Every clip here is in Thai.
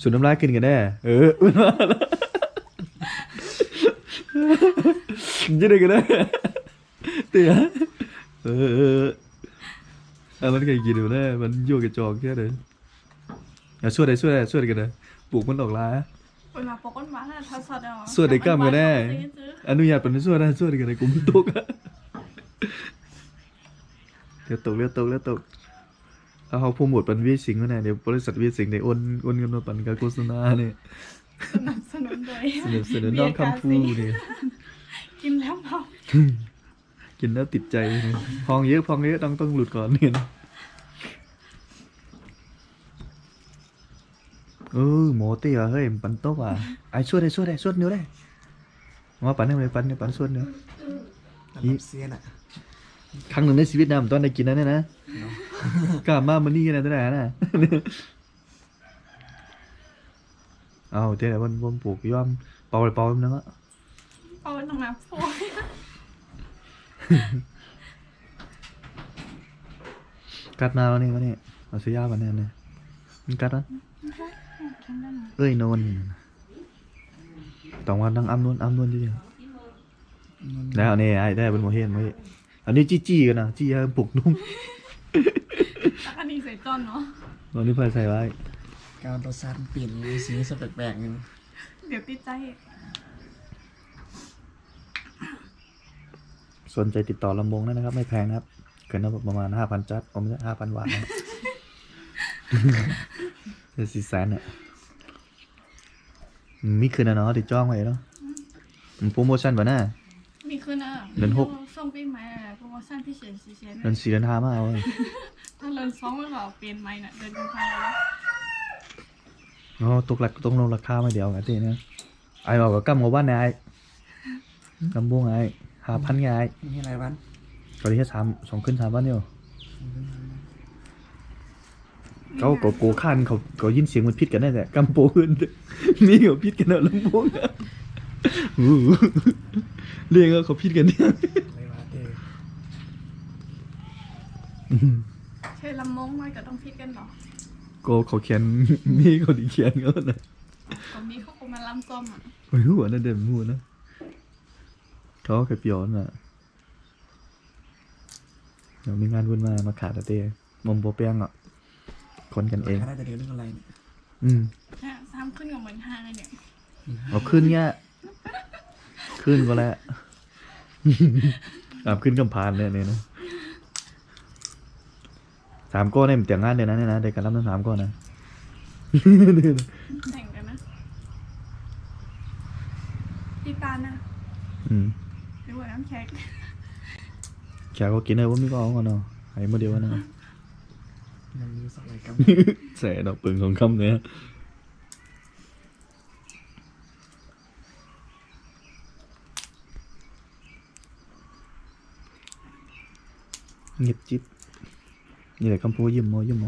สูดน้ำลายกินกันแน่ เอออ้วนมากแล้วจะได้กันแน่เตี๋ยเออเออเอามันใครกินอยู่แน่มันโยกกระจอกแค่ไหนเอาช่วยได้ช่วยได้ช่วยได้กันนะปลูกมันออกลาเวลาปกติมาถ้าสอดเอาสวดได้กล้ามกันแน่อนุญาตเป็นช่วยได้ช่วยได้กันนะกูไม่ตกเดี๋ยวตกเดี๋ยวตกเดี๋ยวตก เอาเขาพูดหมดเป็นวิสิงห์แล้วนะเดี๋ยวบริษัทวิสิงห์ในโอนโอนเงินมาปั่นการโฆษณาเนี่ยสนับสนุนโดยสนับสนุนน้องคำพูเนี่ยกินแล้วเมากินแล้วติดใจเนี่ยพองเยอะพองเยอะต้องต้องหลุดก่อนเนี่ยนะเออหมอเตี้ยเฮ้ยมันปั่นโต๊ะอะไอ้ช่วยได้ช่วยได้ช่วยนิ้วได้มาปั่นได้เลยปั่นเนี่ยปั่นช่วยนิ้วระดับเซียนอะ ครั้งหนึ่งในชีวิตนะผมต้องได้กินนั่นเนี่ยนะกล้ามามันนี่กันนะตั้งแต่น่ะเอาเดี๋ยววันวันปลูกย่อมเป่าเลยเป่าแล้วนะเอาไว้ตรงนั้นโอ้ยกัดหนาวนี่วะนี่เอาเสียยาบันแน่เลยมันกัดนะเอ้ยนวลต้องวันนั่งอ้ำนวลอ้ำนวลจริงๆแล้วนี่ไอ้ได้เป็นโมเฮนไว้ อันนี้จี้จี้กันนะจี้ให้ปลุกนุ่มแล้วอันนี้ใส่จอนเนาะตอนนี้ไฟใส่ไว้ การรสชาติเปลี่ยนมีสีสันแปลกๆนึงเดี๋ยวติดใจ สนใจติดต่อลำบงได้นะครับ ไม่แพงนะครับเกินประมาณห้าพันจัดผมไม่ใช่ห้าพันบาทนะจะสี่แสนเนี่ยมีคืนนะเนาะติดจ้องไว้เนาะมันโปรโมชั่นป่ะน่ะมี ขึ้นอะเดือนหก ส่งปีใหม่อะโปรโมชั่นพิเศษพิเศษเดือนสี่เดือนห้ามาเอาเว้ยถ้าเดือนสองมันก็เปลี่ยนใหม่น่ะเดือนกุมภาพันธ์แล้วอ๋อตกหลักตกลงราคาไม่เดียวกันทีนะไอ้บอกว่ากำกับว่าไงกำบงไงหาพันไงมีอะไรบ้างตอนนี้แค่สามสองขึ้นสามวันอยู่เขาก็โกข้านเขาเขายินเสียงมันพิษกันแน่แต่กำโปขึ้นนี่เขาพิษกันเนอะลำโพงอะอู้หู เรียกว่าเขาพิษกันเนี่ยอะไรวะเออใช่ลำมงไว้ก็ต้องพิดกันเหรอก็เขาเขียนนี่เขาดีเขียนเขานะตอนนี้เขาก็มาลำส้มอะไม่รู้อะนั่นเด่นมูนะเขาเคยเปียนอะเดี๋ยวมีงานวุ่นมามาขาดอะเต้มอมโปแป้งอะคนกันเองคณะจะเรียนเรื่องอะไรเนี่ยอืมเนี่ยซ้ำขึ้นกับเหมือนห้างเลยเนี่ยเอาขึ้นเงี้ย ขึ้นก็แล้วอ่าขึ้นกำพานเนี่ยเนี่ยนะสามก้อนเนี่ยมันแต่งงานเดี๋ยวนั้นเนี่ยนะเด็กกันรับทั้งสามก้อนนะแข่งกันนะพี่ปานนะอืมหรือว่าน้ำแข็งแขกก็กินเลยว่ามีก็เอาก่อนเนาะไอ้โมเดลนะมันมีสองรายการใส่ดอกปืนของคำเนี่ย เงียบจิ๊บนี่แหละคำพูดยิ้มโมยิ้มโม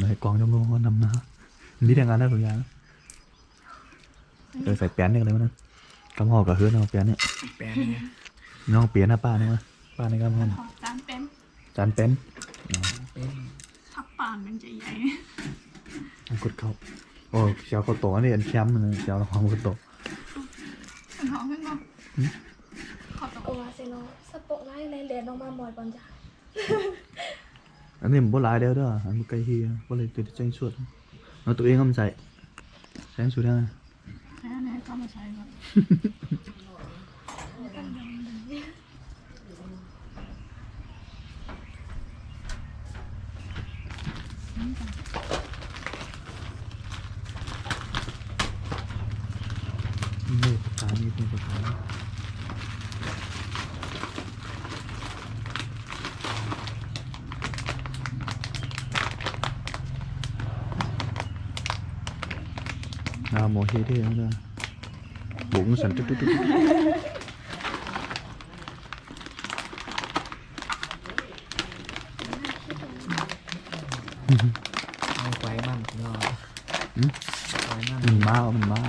นายกองยมโมนำนะนี่แต่งงานได้ทุกอย่างเออใส่แป้นเนี่ยอะไรวะนะกำหอกกับเฮือนเอาแป้นเนี่ยแปลเนี่ยน้องเปลี่ยนนะป้าเนี่ยมาป้าในกำหอกขอจานเป็นจานเป็นเป็นทับปานมันจะใหญ่กดเข้าโอ้เสียวเขาโตอันนี่อันแคมป์เลยเสียวความเขาโตมันหอมขึ้นมาขอตัว โอวาเซโนสปกไล่ในเหรียญลงมาหมอยบอลจ้ะ อันนี้มันบ่หลายเดียวเด้ออันมันใกล้เฮียก็เลยตัวแจ้งสุดเอาตัวเองก็มันใส่แจ้งสุดได้แค่นี้ก็มาใช้ครับนี่ภาษานี่เป็นภาษา นาโมเฮเด้นะบุ๋งสันตุ๊ดตุ๊ดตุ๊ด เอาไว้มั่นของเราไว้มั่น มันมามันมา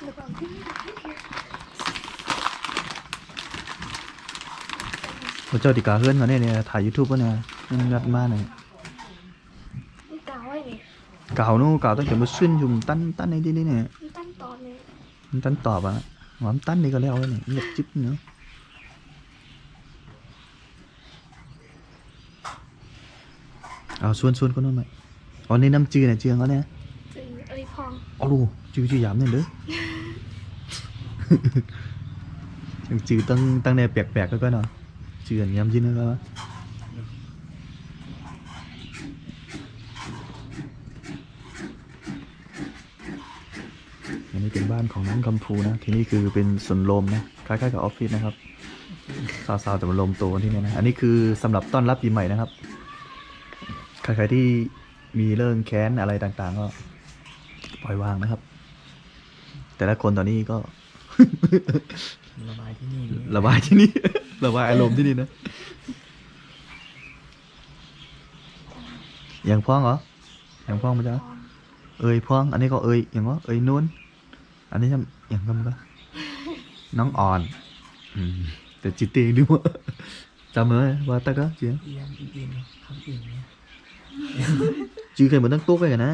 หรือเปล่า เจ้าติกาเฮือนเขาเนี่ยเนี่ยถ่ายยูทูบป่ะเนี่ยนัดมาเนี่ยมันกาวไว้นี่เก่านู้นเก่าตั้งแต่มาขึ้นยู่มตั้นตั้นในที่นี่เนี่ยมันตั้งตอนนี้มันตั้นตอบอะหวามนตั้นนี่ก็แล้วเนี่ยเงียบจิ๊บเนาะเอาส่วนส่วนคนนู้นไหมอ๋อในน้ำจืดเนี่ยจืดเขาเนี่ยจือเอ้ยพองเอาลูจืดจืดยามเนี่ยเด้อจืดตั้งตั้งในแปลกๆก็ก็เนาะ จืดยามจิ้นก็ว่าอันนี้เป็นบ้านของน้องกำพูนะ ที่นี่คือเป็นสวนลมนะ คล้ายๆกับออฟฟิศนะครับสาวๆแต่มันลมโตที่นี่นะ อันนี้คือสำหรับต้อนรับปีใหม่นะครับ ใครๆที่มีเรื่องแค้นอะไรต่างๆ ก็ปล่อยวางนะครับ แต่ละคนตอนนี้ก็ ระบายที่นี่เนี่ยระบายที่นี่ ระบายอารมณ์ที่นี่นะ อย่างพ้องเหรอ อย่างพ้องมั้ยจ๊ะพองเอ่ยพ้อง อันนี้ก็เอ่ยอย่างว่าเอ่ยนู้นอันนี้ทำอย่างนั้นปะน้องอ่อน อืม แต่จิตเตงดีว่าจำเลยว่าตะก็เจียเอียนอีนคำอื่นเนี่ยจือเคยเหมือนตั้งตุ๊กเลยกันนะ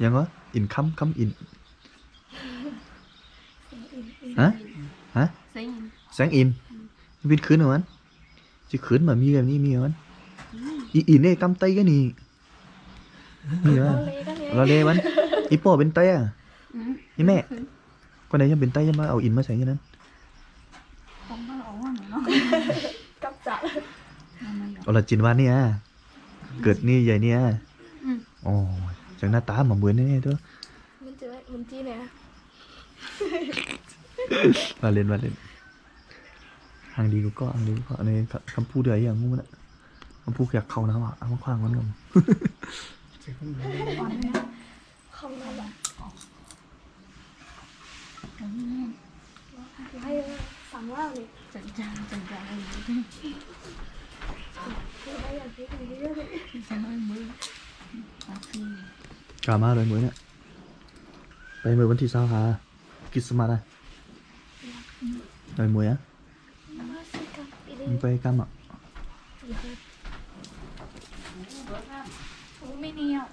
อย่างว่าอินคำคำอิน ฮะฮะเซ็งแสงอินวินคืนเหรอมันจะคืนมามีแบบนี้มีเหรอมันอีอินเนี่ยกำไตกันนี่นี่เหรอเราเลยก็เนี่ยเราเลยมันอีโป้เป็นไตอะอืมนี่แม่คนไหนยังเป็นไตยังมาเอาอินมาใส่กันนั้นของบ้านออกว่าหนูเนาะกับจัดมันมันเอาละจินว่าเนี่ยเกิดนี่ใหญ่เนี่ยอืมโอ้ยจากหน้าตาเหมือนเหมือนแน่ๆตัวมันเจอมันจีเนี่ย มาเล่นมาเล่นหางดีกูก็หางดีกูก็อันนี้คำพูดเดียวอย่างงูมันอะคำพูดอยากเข้านะว่ะเอามาคว้างมันกันจะขึ้นมาอ่อนนะเข้ามาแบบอันนี้ให้สามว่าเลยจังจังจังจังอะไรอย่างเงี้ยคือให้อย่างที่ดีเยอะเลยฉันเอามือโอเคกล้ามาเลยมือเนี่ยไปมือวันที่สาหากิสมาได้ ไปมืออะมาสิกับอีมันไปกำอะโอ้ไม่เหนียว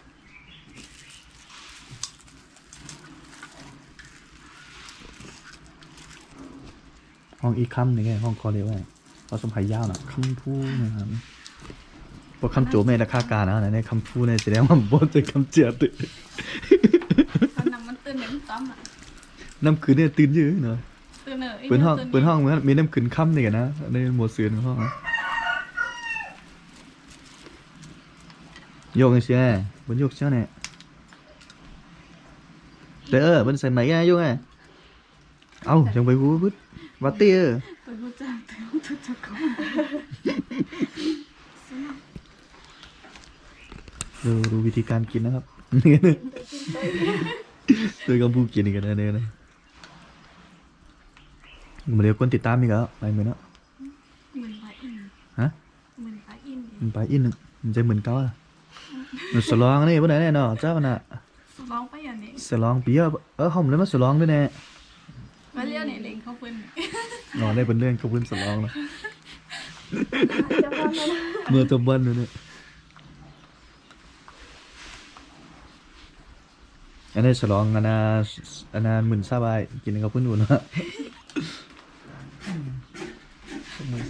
ห้องอีกคำหนึ่งไงห้องคอเรียกว่าเราสมัยยาวน่ะคำพูดนะครับพวกคำโจไม่ราคาการนะเนี่ยคำพูดเนี่ยแสดงว่าบนจะคำเจียติตอนนั้นมันตื่นเนี่ยมันต้อมอะน้ำขืนเนี่ยตื่นเยอะเนาะตื่ นเลยเปิดห้องเปิดห้องเหมือนมีน้ำขืนค่ำนี่กันนะในหมวดเสือนของห้องนะโยกเชียบนโยกเชียเนี่ยเด้อบนใส่ไหมอะโยกอะเอ้าจังไปวูบึดวัดเตี้ยตัวกูจะตัวกูจะเขาดูดูวิธีการกินนะครับโดยกำพูกินกันนะเนี่ยนะ มาเรียกคนติดตามอีกแล้วไปเหมือนเนาะเหมือนปลาอินฮะเหมือนปลาอินมันไปอินมันใจเหมือนเก่าอะมันสลองนี่ปะไหนเนี่ยเนาะเจ้าน่ะลองไปอย่างนี้สลองปีอะเออเขาเลยมาสลองด้วยแน่มาเรียกเนี่ยเด็กเขาเป็นนอนได้เป็นเรื่องกับเพื่อนสลองนะจะพามาเมื่อตะวันเลยเนี่ยอันนี้สลองอันนาอันนาหมื่นซาบายกินกับเพื่อนอุ่นนะ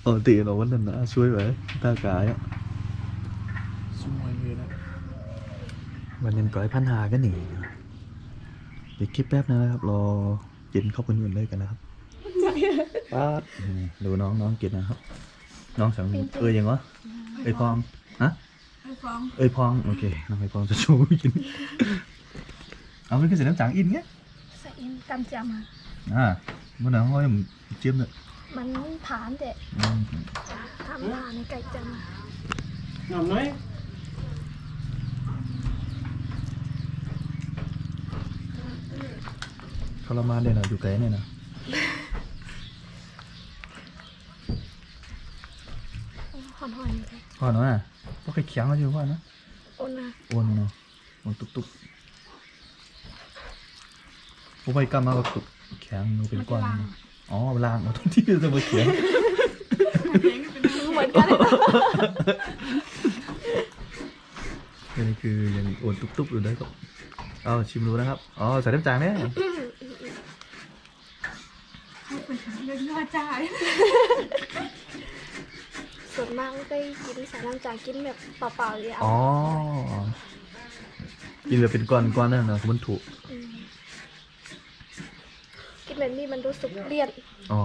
ลำบุงลำบุงคำพูดินลำเดียนทาดนี่เนี่ยยังวะที่ไหนก็มันมาเก้าข้างเออแต่จะหันเดี๋ยวนี้เป็นทาดได้เนาะเป็นก้อยพี่ใหม่ไปเออเอาอยู่จำได้แล้วมือวะวันนั้นวะที่เมื่อไหร่มีบอลไก่ดึงขึ้นลงที่เมื่อไหร่ครับเออตีเราวันนั้นนะช่วยไว้ตากายอะช่วยเลยนะวันนี้ก้อยพันหากันหนีเดี๋ยวคลิปแป๊บนะครับรอกินข้าวปุ้นอื่นเลยกันนะครับป้าดนี่ดูน้องน้องกินนะครับ น้องสังเออยังวะเอ้ยพองฮะไอ้ฟ้องเอ้ยพองโอเคน้องไอ้พองจะชูกิน เอามันคือสีน้ำจางอินเงี้ย ใส่อินกำจำมาอ่ามันหนังห้อยมันเจียมเลย มันผ่านแต่อืมทำมาในไก่จำมาหน่อมน้อยทรมานเนี่ยนะอยู่ไกลเนี่ยนะหอนหอนอยู่เลยพ่อเนาะน่ะพ่อเคยเคียงเขาอยู่พ่อนะโอ้นะอ้วนเนาะอ้วนตุ๊บตุ๊บโอ้ไปกำมาก็ตุกแข็งมันเป็นก้อน อ๋อล้างเอาทุกที่จะมาเขียงเหมือนกันเลยอันนี้คือยังอ้วนตุ๊บตุ๊บอยู่ได้ก็เอาชิมดูนะครับ อ๋อใส่น้ำจางเนี่ยเขาเป็นเรื่องน่าจ่ายส่วนมากไม่ได้กินสายน้ำจางกินแบบเปล่าๆเลยอะอ๋อ กินแบบเป็นก้อนก้อนนั่นนะมันถูก มกินแบบนี้มันรู้สึกเลี่ยนอ๋อ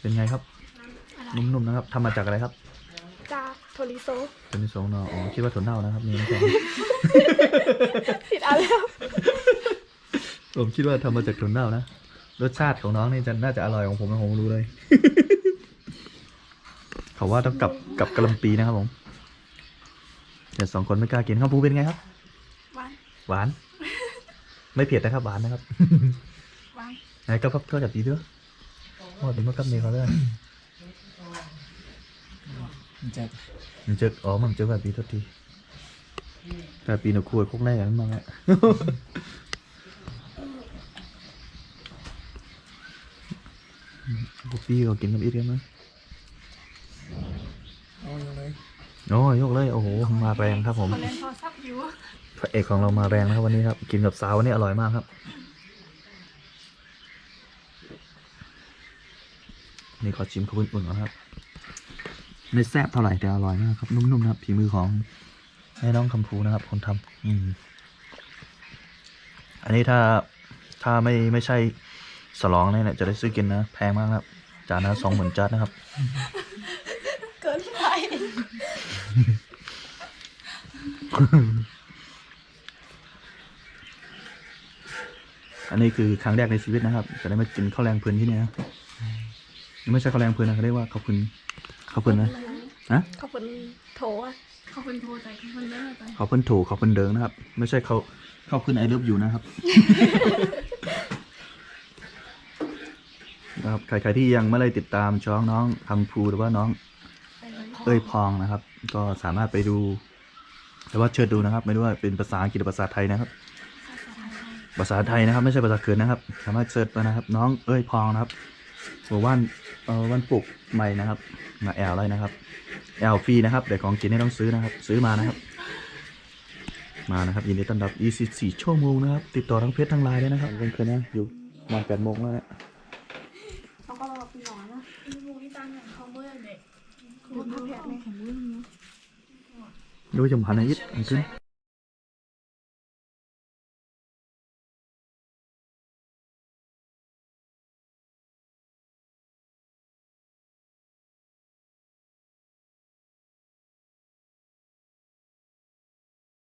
เป็นไงครับ นุ่มๆนะครับทำมาจากอะไรครับ จากโทริโซเป็นสองเนาะอ๋อคิดว่าถั่วเน่านะครับนี่นะครับผิดอันแล้วผมคิดว่าทำมาจากถั่วเน่านะ รสชาติของน้องนี่จะน่าจะอร่อยของผมนะผมรู้เลย เขาว่าต้องกับกับกะหล่ำปีนะครับผมแต่สองคนไม่กล้ากินข้าวปูเป็นไงครับ หวาน หวาน ไม่เผ็ดนะครับหวานนะครับหวานไหนก็พับเท่าจับดีด้วยโอ้เป็นมะกับเมย์เขาเลยมันจะมันเจออ๋อมันเจอแบบปีทุกทีแต่ปีหนูคุยคุกแรกกันมาแล้วพวกพี่ก็กินกับอีกกันมั้ยเอาอย่างไรโอ้ยยกเลยโอ้โหมาแรงครับผม พระเอกของเรามาแรงนะครับวันนี้ครับ กินกับสาววันนี้อร่อยมากครับ นี่ขอชิมข้าวปุ้นอุ่นก่อนครับไม่แซ่บเท่าไหร่แต่อร่อยมากครับนุ่มๆนะครับฝีมือของแม่น้องคำพูนะครับ คนทำอืมอันนี้ถ้าถ้าไม่ไม่ใช่สลองเนี่ยจะได้ซื้อกินนะแพงมากครับจานละสองหมื่นจานนะครับ เกินไป อันนี้คือครั้งแรกในชีวิตนะครับจะได้มากินข้าวแรงเพลินที่นี่นะไม่ใช่ข้าวแรงเพลินนะเขาเรียกว่าข้าวเพลินข้าวเพลินนะนะเขาเป็นโถอะเขาเป็นโทรใจเขาเป็นเรื่องอะไรข้าวเพลินถูกข้าวเพลินเดิงนะครับ ไม่ใช่ข้าวข้าวเพลินไอเลิฟอยู่นะครับนะครับใครๆที่ยังไม่ได้ติดตามช่องน้องคำพูหรือว่าน้อง เอ้ยพองนะครับ ก็สามารถไปดูหรือว่าเชิญดูนะครับ ไม่รู้ว่าเป็นภาษาอังกฤษหรือภาษาไทยนะครับ ภาษาไทยนะครับ ไม่ใช่ภาษาเขินนะครับ สามารถเสิร์ชไปนะครับ น้องเอ้ยพองนะครับหัววันเอ่อวันปลุกใหม่นะครับ มาแอลเลยนะครับ แอลฟรีนะครับเดี๋ยวของกินให้ต้องซื้อนะครับ ซื้อมานะครับ มานะครับยินดีต้อนรับ 24 ชั่วโมงนะครับ ติดต่อทั้งเพจทั้งไลน์ได้นะครับเพื่อนๆนะอยู่มา8โมงแล้วนะเขาก็บอกหนอนนะมูนี่ตาหนังเขาเมื่อเด็กคุณพ่อแพทย์ไหมของมือดูจมพันธ์นะยิดขึ้น